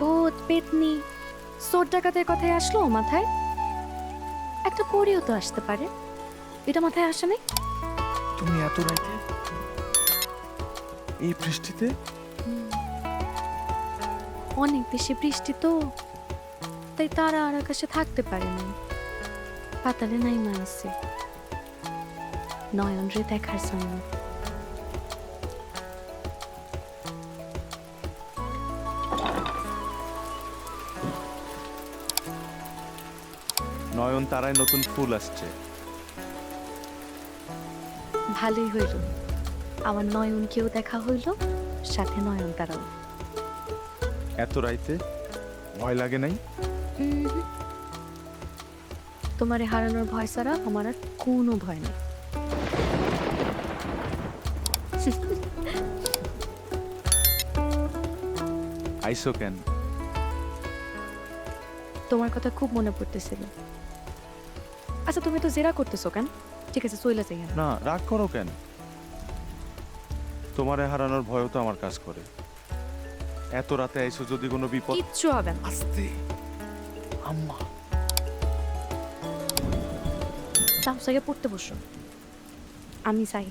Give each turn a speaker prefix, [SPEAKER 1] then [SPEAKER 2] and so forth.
[SPEAKER 1] ভূত পেতনি। চোর ডাকাতের কথায় আসলো মাথায়? একটা পরিও তো আসতে পারে। এটা মাথায় আসে নাই?
[SPEAKER 2] তুমি এত রাইতে এই বৃষ্টিতে?
[SPEAKER 1] অনেক বেশি বৃষ্টি তো তাই তারা আর আকাশে থাকতে পারে না পাতালে নাই মাইছে নয়ন রে দেখার জন্য।
[SPEAKER 2] নয়ন তারায় নতুন ফুল আসছে।
[SPEAKER 1] ভালোই হইল। আমার নয়নকেও দেখা হইল সাথে নয়ন তারাও।
[SPEAKER 2] এত রাইতে? ভয় লাগে নাই?
[SPEAKER 1] তোমারে হারানোর ভয় ছাড়া আমার আর কোনো ভয় নেই।
[SPEAKER 2] আইসো কেন?
[SPEAKER 1] তোমার কথা খুব মনে পড়তেছিল। আচ্ছা তুমি তো জেরা করতেছো কেন? ঠিক আছে চইলা যাই
[SPEAKER 2] না রাগ করো কেন? তোমারে হারানোর ভয়ও তো আমার কাজ করে। এত রাতে আইসো যদি কোনো বিপদ
[SPEAKER 1] কিচ্ছু হবে না।
[SPEAKER 2] আস্তে। আম্মা।
[SPEAKER 1] জায়গায় পড়তে বসো। আমি চাই